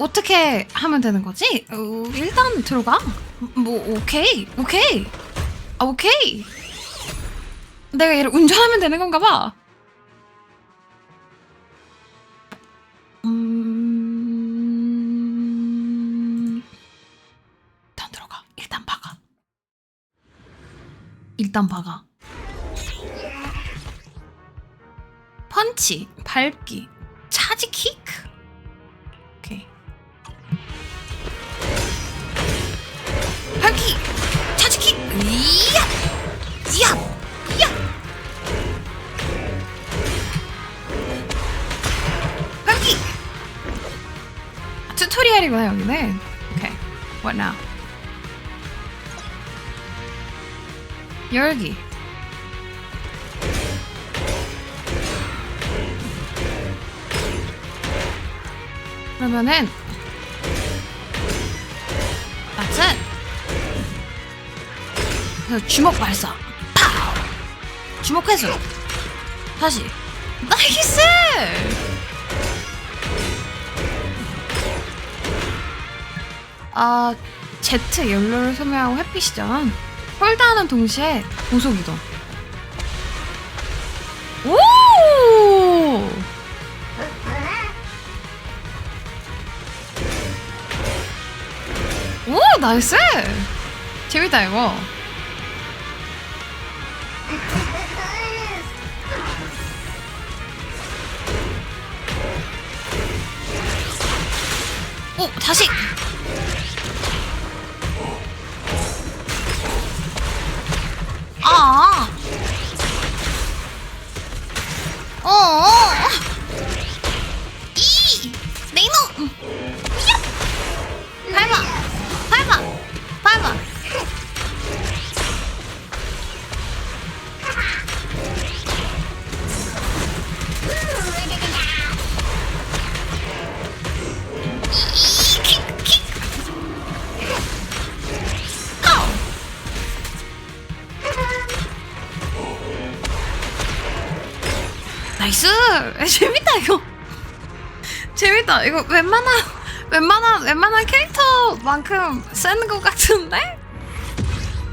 어떻게 하면 되는 거지? 어, 일단 들어가. 뭐 오케이, 오케이, 아, 오케이. 내가 얘를 운전하면 되는 건가 봐. 음... 일단 들어가. 일단 박아. 일단 박아. 펀치, 밟기, 차지 키 튜토리얼이구나 여기는. 오케이. What now? 열기. 그러면은 그래서 주먹 발사 파우 주먹 회수 다시 나이스 아 Z 연료를 소모하고 햇빛이 전. 홀드하는 동시에 고속 이동. 오! 오 나이스! 재밌다 이거. 오 다시 아 어, 어. 나이스! 재밌다 이거. 재밌다. 이거 웬만한 웬만한 웬만한 캐릭터만큼 센 것 같은데?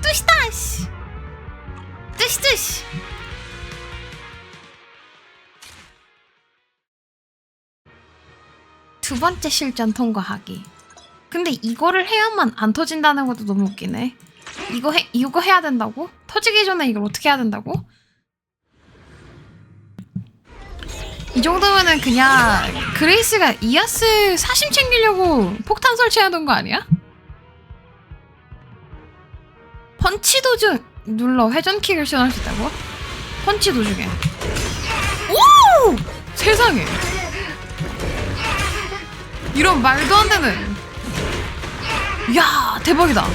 뚜시다 씨. 뚜시 뚜시. 두 번째 실전 통과하기. 근데 이거를 해야만 안 터진다는 것도 너무 웃기네. 이거 해 이거 해야 된다고? 터지기 전에 이걸 어떻게 해야 된다고 이 정도면은 그냥 그레이스가 이아스 사심 챙기려고 폭탄 설치하던 거 아니야? 펀치 도중 눌러 회전킥을 시전할 수 있다고? 펀치 도중에 오! 세상에 이런 말도 안 되는 야 대박이다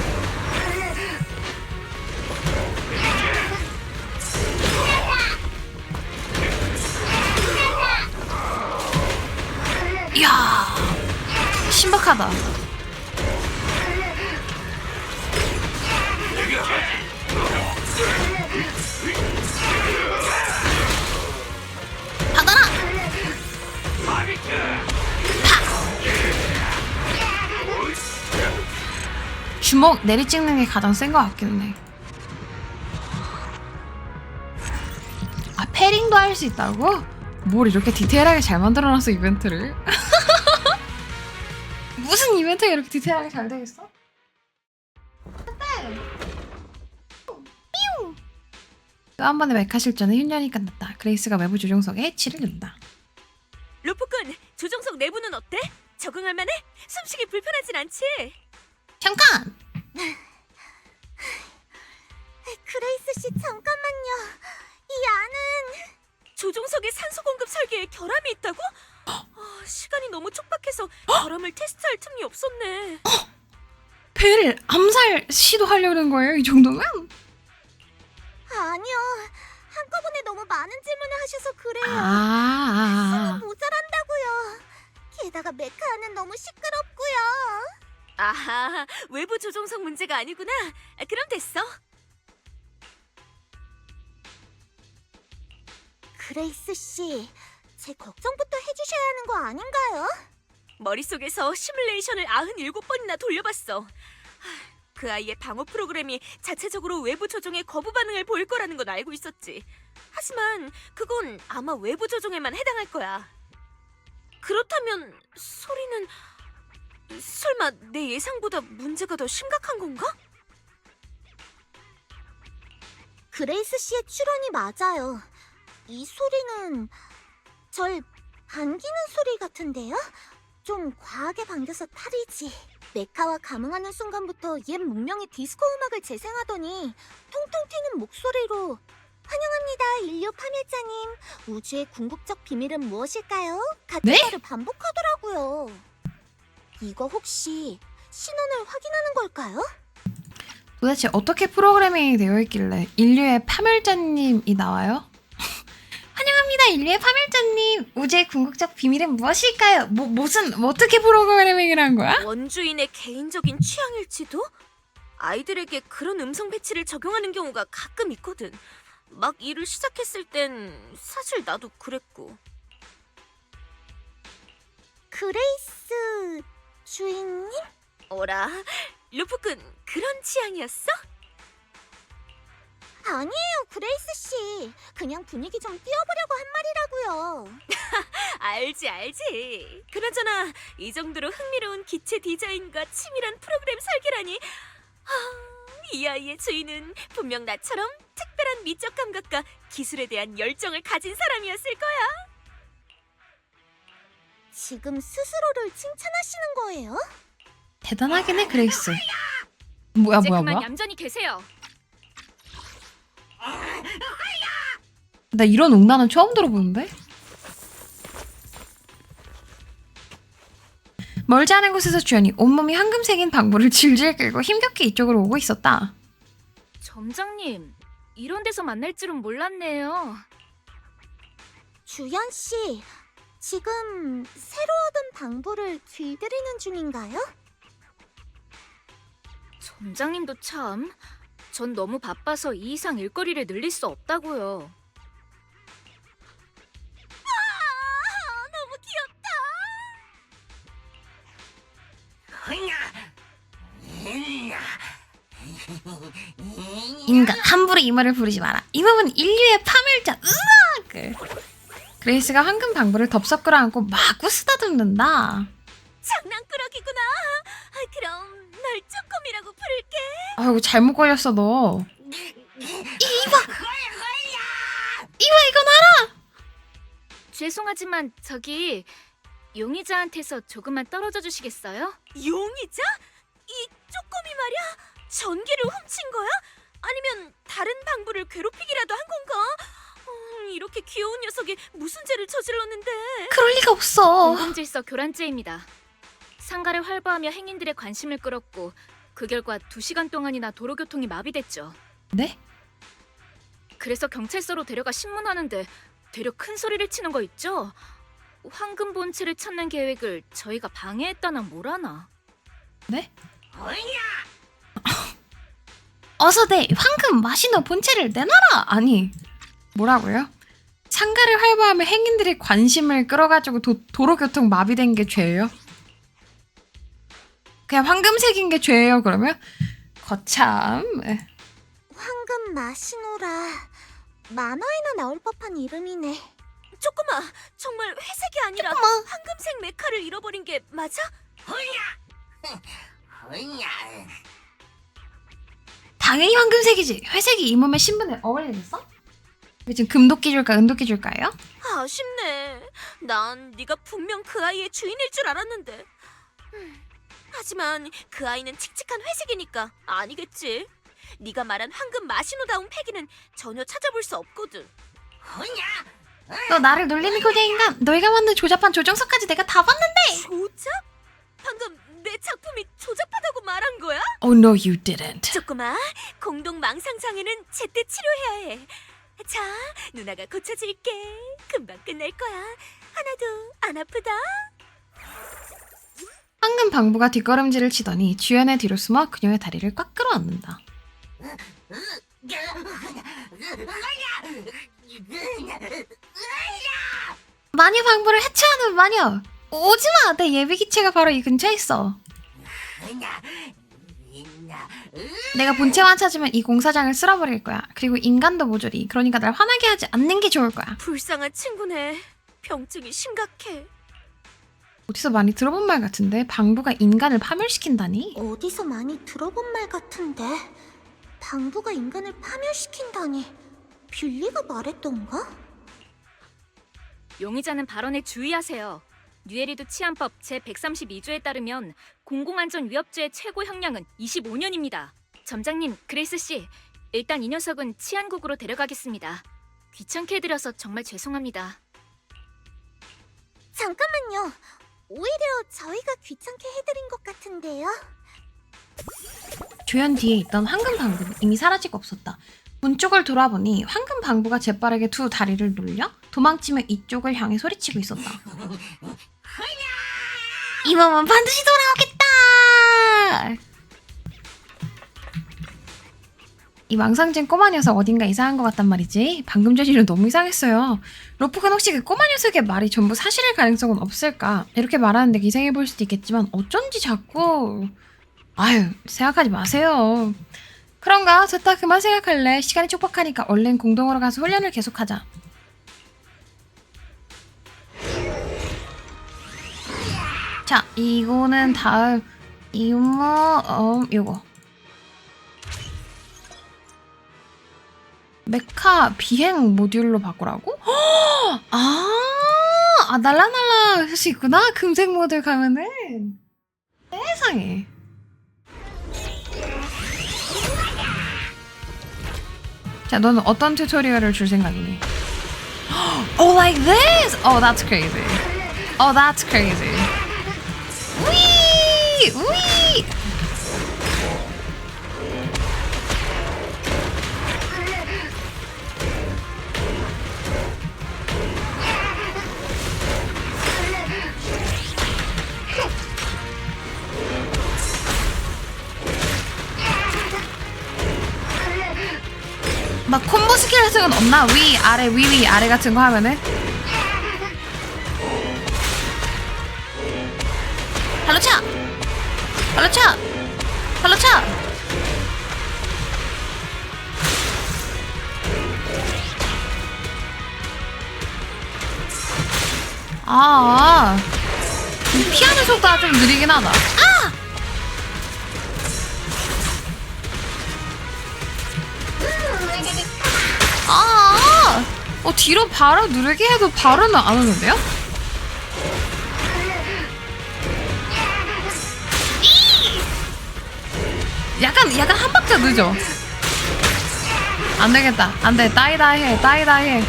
이야 신박하다 받아라 파! 주먹 내리 찍는 게 가장 센것 해. 아 패링도 할 수 있다고? 뭘 이렇게 디테일하게 잘 만들어놨어 이벤트를? 무슨 이벤트가 이렇게 디테일하게 잘 되겠어? 또 한 번의 메카 실전에 훈련이 끝났다. 그레이스가 외부 조종석에 해치를 낸다. 로프꾼, 조종석 내부는 어때? 적응할 만해? 숨쉬기 불편하진 않지? 잠깐! 그레이스 씨 잠깐만요. 이 안은 조종석의 산소 공급 설계에 결함이 있다고? 아, 시간이 너무 촉박해서 결함을 테스트할 틈이 없었네. 배를 암살 시도하려는 거예요, 이 정도면? 아니요. 한꺼번에 너무 많은 질문을 하셔서 그래요. 아, 모자란다고요. 게다가 메카는 너무 시끄럽고요. 아하, 외부 조종석 문제가 아니구나. 아, 그럼 됐어. 그레이스 씨, 제 걱정부터 해주셔야 하는 거 아닌가요? 머릿속에서 시뮬레이션을 97번이나 돌려봤어. 하, 그 아이의 방어 프로그램이 자체적으로 외부 조종에 거부 반응을 보일 거라는 건 알고 있었지. 하지만 그건 아마 외부 조종에만 해당할 거야. 그렇다면 소리는 설마 내 예상보다 문제가 더 심각한 건가? 그레이스 씨의 추론이 맞아요. 이 소리는 절 반기는 소리 같은데요? 좀 과하게 반겨서 탈이지. 메카와 감응하는 순간부터 옛 문명의 디스코 음악을 재생하더니 통통 튀는 목소리로 환영합니다, 인류 파멸자님. 우주의 궁극적 비밀은 무엇일까요? 같은 네? 말을 반복하더라고요. 이거 혹시 신원을 확인하는 걸까요? 도대체 어떻게 프로그래밍이 되어 있길래 인류의 파멸자님이 나와요? 환영합니다, 인류의 파멸자님. 우주의 궁극적 비밀은 무엇일까요? 뭐 무슨 뭐 어떻게 프로그래밍을 한 거야? 원주인의 개인적인 취향일지도? 아이들에게 그런 음성 배치를 적용하는 경우가 가끔 있거든. 막 일을 시작했을 땐 사실 나도 그랬고. 그레이스 주인님? 어라, 루프군 그런 취향이었어? 아니에요, 그레이스 씨. 그냥 분위기 좀 띄워보려고 한 말이라고요. 알지 알지. 그나저나 이 정도로 흥미로운 기체 디자인과 치밀한 프로그램 설계라니. 아, 이 아이의 주인은 분명 나처럼 특별한 미적 감각과 기술에 대한 열정을 가진 사람이었을 거야. 지금 스스로를 칭찬하시는 거예요? 대단하긴 해, 그레이스. 뭐야, 이제 뭐야, 그만 뭐야? 얌전히 계세요. 나 이런 웅나는 처음 들어보는데? 멀지 않은 곳에서 주연이 온몸이 황금색인 방부를 질질 끌고 힘겹게 이쪽으로 오고 있었다. 점장님, 이런 데서 만날 줄은 몰랐네요. 주연 씨, 지금 새로 얻은 방부를 길들이는 중인가요? 점장님도 참. 전 너무 바빠서 이 이상 일거리를 늘릴 수 없다고요. 인간 함부로 이 말을 부르지 마라. 이 놈은 인류의 파멸자. 으악! 그레이스가 황금 방부를 덥석 끌어안고 마구 쓰다듬는다. 장난꾸러기구나. 아, 그럼 널 쪼꼬미라고 부를게. 아이고 잘못 걸렸어 너. 이봐. 이봐 이건 알아. 죄송하지만 저기 용의자한테서 조금만 떨어져 주시겠어요? 용의자? 이 쪼꼬미 말이야? 전기를 훔친 거야? 아니면 다른 방부를 괴롭히기라도 한 건가? 어, 이렇게 귀여운 녀석이 무슨 죄를 저질렀는데? 그럴 리가 없어. 공공질서 교란죄입니다. 상가를 활보하며 행인들의 관심을 끌었고 그 결과 두 시간 동안이나 도로교통이 마비됐죠. 네? 그래서 경찰서로 데려가 신문하는데 되려 큰 소리를 치는 거 있죠? 황금 본체를 찾는 계획을 저희가 방해했다나 뭐라나. 네? 어서 내 황금 마시노 본체를 내놔라. 아니 뭐라고요? 상가를 활보하며 행인들의 관심을 끌어가지고 도, 도로교통 마비된 게 죄예요? 그냥 황금색인 게 죄예요 그러면? 거참. 황금 마시노라. 만화에나 나올 법한 이름이네. 조금아, 정말 회색이 아니라 조금아. 황금색 메카를 잃어버린 게 맞아? 당연히 황금색이지. 회색이 이 몸의 신분에 어울리겠어? 왜 지금 금도끼 줄까 은도끼 줄까요? 아쉽네. 난 네가 분명 그 아이의 주인일 줄 알았는데. 음, 하지만 그 아이는 칙칙한 회색이니까 아니겠지. 네가 말한 황금 마시노다운 패기는 전혀 찾아볼 수 없거든. 너 나를 놀리는 인간? 너희가 만든 조잡한 조정석까지 내가 다 봤는데. 조잡? 방금 내 작품이 조잡하다고 말한 거야? Oh no, you didn't. 조금아, 공동 망상 장애는 제때 치료해야 해. 자, 누나가 고쳐줄게. 금방 끝낼 거야. 하나도 안 아프다. 황금 방부가 뒷걸음질을 치더니 주연의 뒤로 숨어 그녀의 다리를 꽉 끌어안는다. 마녀 방부를 해체하는 마녀. 오지마! 내 예비 기체가 바로 이 근처에 있어. 내가 본체만 찾으면 이 공사장을 쓸어버릴 거야. 그리고 인간도 모조리. 그러니까 날 화나게 하지 않는 게 좋을 거야. 불쌍한 친구네. 병증이 심각해. 어디서 많이 들어본 말 같은데 방부가 인간을 파멸시킨다니? 어디서 많이 들어본 말 같은데 방부가 인간을 파멸시킨다니 빌리가 말했던가? 용의자는 발언에 주의하세요. 뉴에리드 치안법 제132조에 따르면 공공안전 위협죄의 최고 형량은 25년입니다. 점장님, 그레이스 씨, 일단 이 녀석은 치안국으로 데려가겠습니다. 귀찮게 해드려서 정말 죄송합니다. 잠깐만요. 오히려 저희가 귀찮게 해드린 것 같은데요. 조연 뒤에 있던 황금 방부는 이미 사라지고 없었다. 문 쪽을 돌아보니 황금 방부가 재빠르게 두 다리를 놀려 도망치며 이쪽을 향해 소리치고 있었다. 이 몸은 반드시 돌아오겠다! 이 망상진 꼬마 녀석 어딘가 이상한 것 같단 말이지. 방금 전 일은 너무 이상했어요. 로프는 혹시 그 꼬마 녀석의 말이 전부 사실일 가능성은 없을까? 이렇게 말하는데 이상해 보일 수도 있겠지만 어쩐지 자꾸 아유 생각하지 마세요. 그런가? 됐다. 그만 생각할래. 시간이 촉박하니까 얼른 공동으로 가서 훈련을 계속하자. 자 이거는 다음. 임무 어 요거. 메카 비행 모듈로 바꾸라고? 아, 아 날라날라 할 수 있구나. 금색 모듈 가면은. 세상에 자 너는 어떤 튜토리얼을 줄 생각이니? Oh like this? Oh that's crazy Oh that's crazy 위! 위! 건 없나? 위, 아래, 위, 위, 아래 같은 거 하면은? 발로 차! 발로 차! 발로 차! 아, 피하는 속도가 좀 느리긴 하다. 어, 뒤로 바로 누르게 해도 바로는 안 오는데요? 이! 약간, 약간 한 박자 늦어. 안 되겠다. 안 돼. 따이다 해. 따이다 해.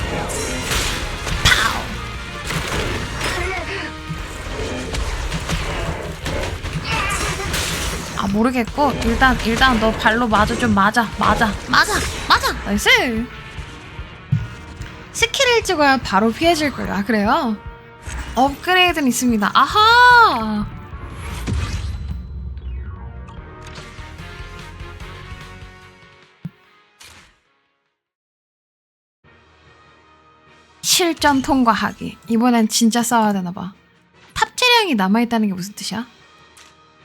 아, 모르겠고. 일단, 일단 너 발로 맞아. 좀 맞아. 맞아. 맞아. 맞아. 나이스. 스킬을 찍어야 바로 피해질 거야. 아, 그래요? 업그레이드는 있습니다. 아하! 실전 통과하기. 이번엔 진짜 싸워야 되나봐. 탑 재량이 남아있다는 게 무슨 뜻이야?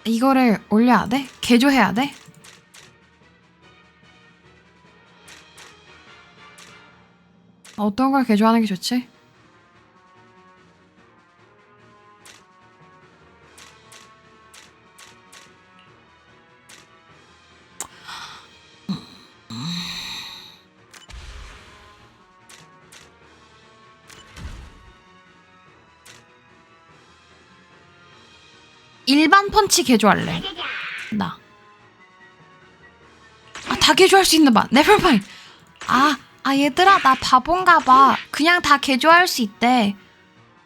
이거를 올려야 돼? 개조해야 돼? 어떤 걸 개조하는 게 좋지? 일반 펀치 개조할래. 나. 아, 다 개조할 수 있나 봐. 네버마인. 아, 아 얘들아 나 바본가 봐. 그냥 다 개조할 수 있대.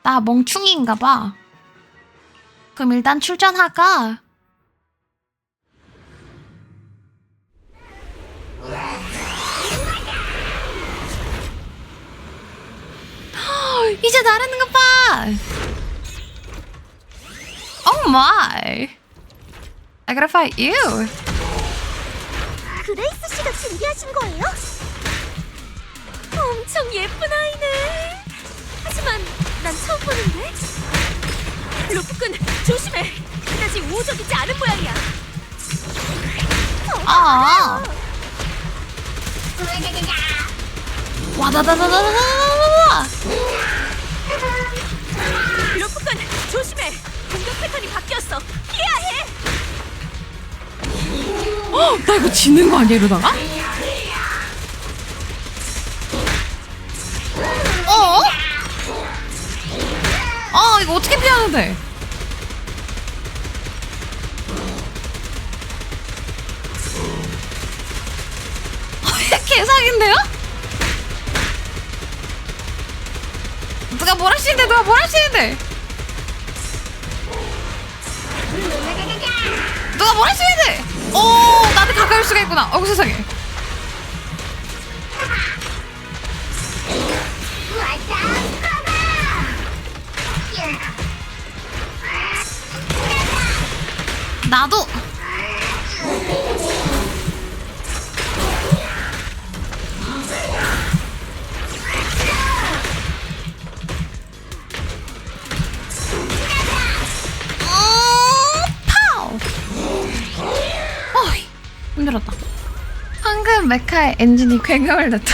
나 멍충이인가 봐. 그럼 일단 출전할까? 이제 나르는 것 봐. Oh my. I gotta fight you. 그레이스 씨가 준비하신 거예요? 엄청 예쁜 아이네. 하지만 난 처음 보는데. 루프꾼 조심해. 그다지 우호적이지 않은 모양이야. 아. 와다다다다다다다다. 루프꾼 조심해. 공격 패턴이 바뀌었어. 피해야 해. 어, 나 이거 지는 거 아니야 이러다가? 어? 아 이거 어떻게 피하는데? 개사기인데요? 누가 뭘 하시는데 누가 뭘 하시는데 누가 뭘 하시는데 오 나한테 가까이 올 수가 있구나 어구 세상에 나도. 힘들었다. 황금 메카의 엔진이 굉음을 냈다.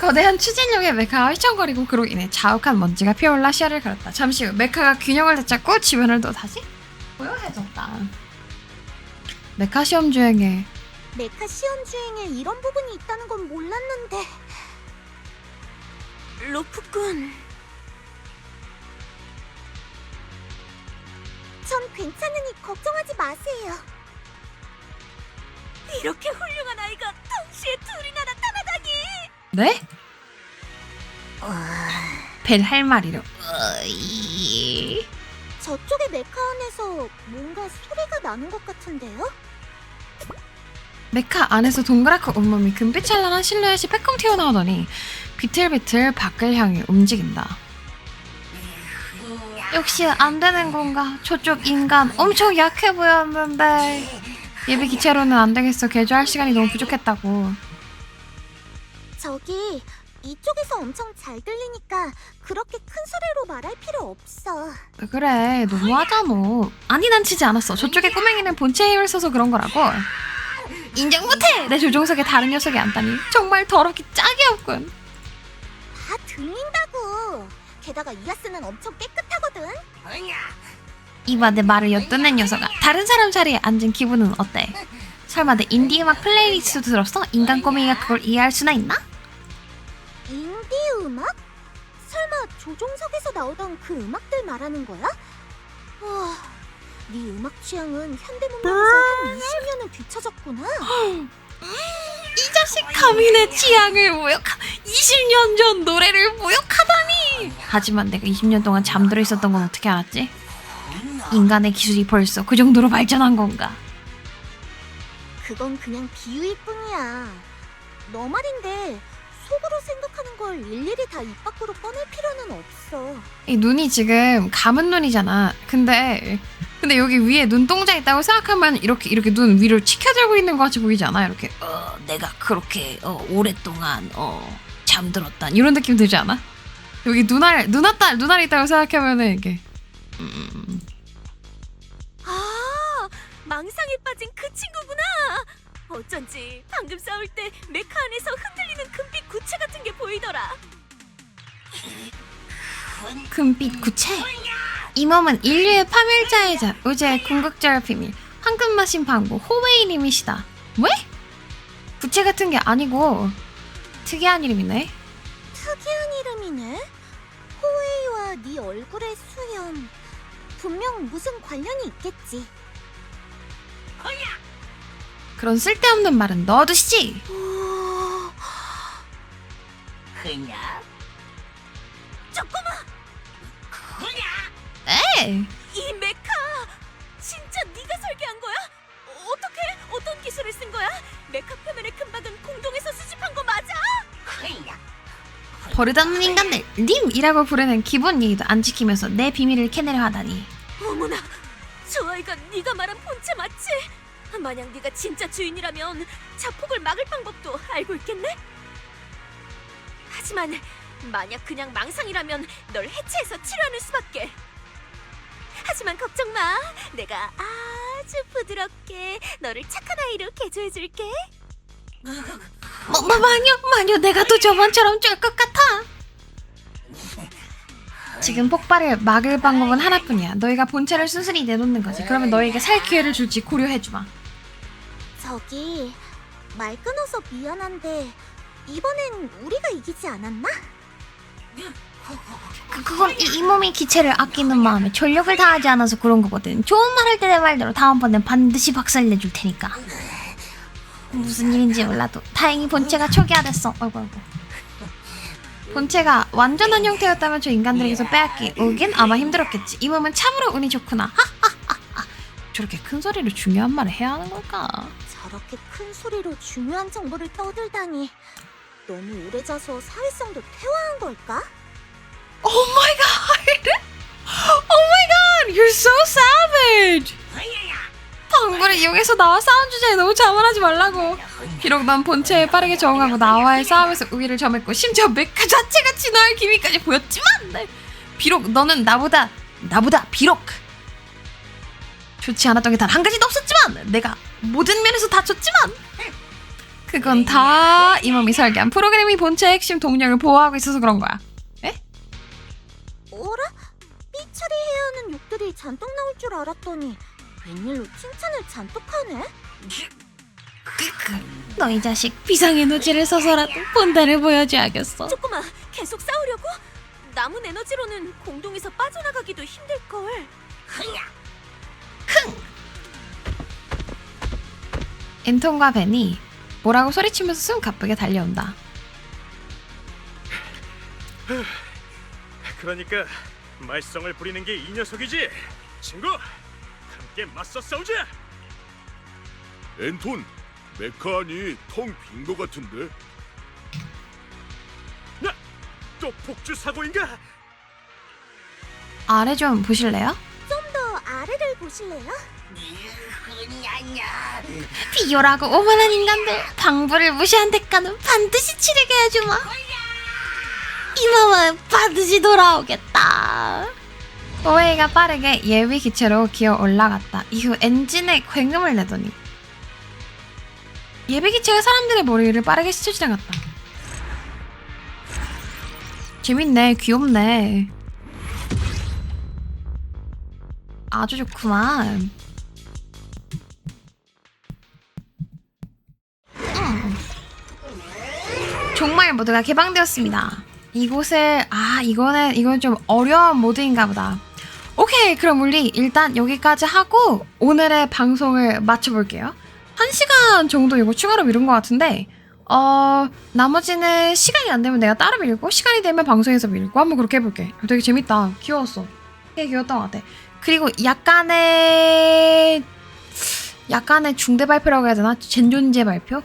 거대한 추진력의 메카가 휘청거리고 그로 인해 자욱한 먼지가 피어올라 시야를 가렸다. 잠시 후 메카가 균형을 되찾고 주변을 또 다시 고요해졌다 메카 시험 주행에 메카 시험 주행에 이런 부분이 있다는 건 몰랐는데 루프꾼. 전 괜찮으니 걱정하지 마세요. 이렇게 훌륭한 아이가 동시에 둘이나 나타나다니. 네? 벨 할 말이로 어이. 저쪽의 메카 안에서 뭔가 소리가 나는 것 같은데요? 메카 안에서 동그랗고 온몸이 금빛 찬란한 실루엣이 빼꼼 튀어나오더니 비틀비틀 밖을 향해 움직인다. 역시 안 되는 건가? 저쪽 인간 엄청 약해 보였는데 예비 기체로는 안 되겠어. 개조할 시간이 너무 부족했다고. 저기 이쪽에서 엄청 잘 들리니까 그렇게 큰 소리로 말할 필요 없어. 그래 너무하잖아. 아니 난 치지 않았어. 저쪽에 꼬맹이는 본체의 힘을 써서 그런 거라고. 인정 못해. 내 조종석에 다른 녀석이 앉다니 정말 더럽기 짝이 없군. 다 들린다고. 게다가 이아스는 엄청 깨끗하거든. 이봐 내 말을 엿듣는 녀석아 다른 사람 자리에 앉은 기분은 어때? 설마 내 인디 음악 플레이리스트 들었어? 인간 꼬맹이가 그걸 이해할 수나 있나? 인디 음악? 설마 조종석에서 나오던 그 음악들 말하는 거야? 와, 네 음악 취향은 현대문명에서 한 20년은 뒤쳐졌구나. 이 자식 감히 내 취향을 모욕하 20년 전 노래를 모욕하다니 하지만 내가 20년 동안 잠들어 있었던 건 어떻게 알았지? 인간의 기술이 벌써 그 정도로 발전한 건가? 그건 그냥 비유일 뿐이야. 너 말인데 속으로 생각하는 걸 일일이 다 입 밖으로 꺼낼 필요는 없어. 이 눈이 지금 감은 눈이잖아. 근데 근데 여기 위에 눈동자 있다고 생각하면 이렇게 이렇게 눈 위로 치켜들고 있는 것 같이 보이지 않아? 이렇게 어 내가 그렇게 어 오랫동안 어 잠들었다 이런 느낌 들지 않아? 여기 눈알 눈알딸 눈알 있다고 생각하면은 이게 음, 아, 망상에 빠진 그 친구구나. 어쩐지 방금 싸울 때 메카 안에서 흔들리는 금빛 구체 같은 게 보이더라. 금빛 구체. 이 몸은 인류의 파멸자이자 우주의 궁극자의 비밀 황금 마신 방부 호웨이 님이시다. 왜? 구체 같은 게 아니고 특이한 이름이네. 특이한 이름이네. 호웨이와 네 얼굴의 수염. 분명 무슨 관련이 있겠지. 그런 쓸데없는 말은 넣어두시지. 조금만 에이 메카 진짜 네가 설계한 거야? 어, 어떻게 어떤 기술을 쓴 거야? 메카 표면의 금박은 공동에서 수집한 거 맞아? 버릇없는 인간들 님이라고 부르는 기본 예의도 안 지키면서 내 비밀을 캐내려 하다니. 어머나, 저 아이가 네가 말한 본체 맞지? 만약 네가 진짜 주인이라면 자폭을 막을 방법도 알고 있겠네? 하지만 만약 그냥 망상이라면 널 해체해서 치료하는 수밖에. 하지만 걱정 마. 내가 아주 부드럽게 너를 착한 아이로 개조해줄게. 뭐, 뭐, 마녀, 마녀, 내가 또 저번처럼 쫄 것 같아. 지금 폭발을 막을 방법은 하나뿐이야. 너희가 본체를 순순히 내놓는 거지. 그러면 너희에게 살 기회를 줄지 고려해주마. 저기 말 끊어서 미안한데 이번엔 우리가 이기지 않았나? 그, 그건 이, 이 몸이 기체를 아끼는 마음에 전력을 다하지 않아서 그런 거거든. 좋은 말 할 때 내 말대로 다음번엔 반드시 박살 내줄 테니까. 무슨 일인지 몰라도 다행히 본체가 초기화 됐어. 어이구 어이구. 본체가 완전한 형태였다면 저 인간들에게서 빼앗기 오긴 아마 힘들었겠지. 이 몸은 참으로 운이 좋구나. 저렇게 큰 소리로 중요한 말을 해야 하는 걸까? 저렇게 큰 소리로 중요한 정보를 떠들다니 너무 오래 자서 사회성도 퇴화한 걸까? Oh my god! Oh my god! You're so savage! 방구를 이용해서 나와 싸운 주제에 너무 자만하지 말라고. 비록 난 본체에 빠르게 적응하고 나와의 싸움에서 우위를 점했고 심지어 메카 자체가 진화할 기미까지 보였지만 네. 비록 너는 나보다 나보다 비록 좋지 않았던 게 단 한 가지도 없었지만 내가 모든 면에서 다쳤지만 그건 다 이 몸이 설계한 프로그램이 본체의 핵심 동력을 보호하고 있어서 그런 거야. 어라? 삐처리 해야 하는 욕들이 잔뜩 나올 줄 알았더니 웬일로 칭찬을 잔뜩 하네? 너 이 자식 비상 에너지를 써서라도 본다를 보여줘야겠어. 조금만 계속 싸우려고? 남은 에너지로는 공동에서 빠져나가기도 힘들걸. 앤톤과 벤이 뭐라고 소리치면서 숨 가쁘게 달려온다. 그러니까 말썽을 부리는 게 이 녀석이지. 친구, 함께 맞서 싸우자. 앤톤, 메카니 텅빈거 같은데? 또 폭주 사고인가? 아래 좀 보실래요? 좀 더 아래를 보실래요? 비열하고 오만한 인간들 방부를 무시한 대가는 반드시 치르게 해주마. 이 몸은 반드시 돌아오겠다. 오웨이가 빠르게 예비 기체로 기어 올라갔다. 이후 엔진에 굉음을 내더니 예비 기체가 사람들의 머리를 빠르게 스쳐 지나갔다. 재밌네, 귀엽네. 아주 좋구만. 모드가 개방되었습니다. 이곳을 아 이거는 이건 좀 어려운 모드인가 보다. 오케이 그럼 우리 일단 여기까지 하고 오늘의 방송을 마쳐볼게요. 한 시간 정도 이거 추가로 미룬 것 같은데 어 나머지는 시간이 안 되면 내가 따로 밀고 시간이 되면 방송에서 밀고 한번 그렇게 해볼게. 되게 재밌다. 귀여웠어. 되게 귀여웠던 것 같아. 그리고 약간의 약간의 중대 발표라고 해야 되나? 젠존제 발표?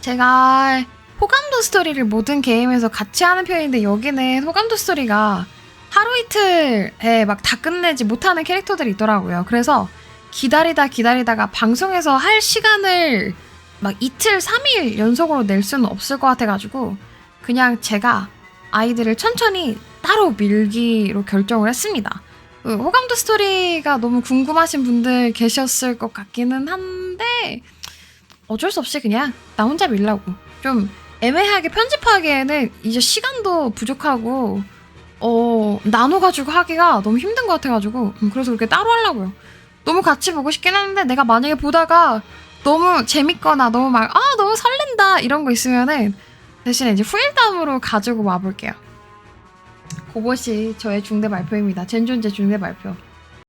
제가 호감도 스토리를 모든 게임에서 같이 하는 편인데 여기는 호감도 스토리가 하루 이틀에 막 다 끝내지 못하는 캐릭터들이 있더라고요. 그래서 기다리다 기다리다가 방송에서 할 시간을 막 이틀, 3일 연속으로 낼 수는 없을 것 같아가지고 그냥 제가 아이들을 천천히 따로 밀기로 결정을 했습니다. 그 호감도 스토리가 너무 궁금하신 분들 계셨을 것 같기는 한데 어쩔 수 없이 그냥 나 혼자 밀라고 좀 애매하게 편집하기에는 이제 시간도 부족하고 어 나눠가지고 하기가 너무 힘든 것 같아가지고 음, 그래서 그렇게 따로 하려고요. 너무 같이 보고 싶긴 한데 내가 만약에 보다가 너무 재밌거나 너무 막 아 너무 설렌다 이런 거 있으면은 대신에 이제 후일담으로 가지고 와볼게요. 그것이 저의 중대 발표입니다. 젠존제 중대 발표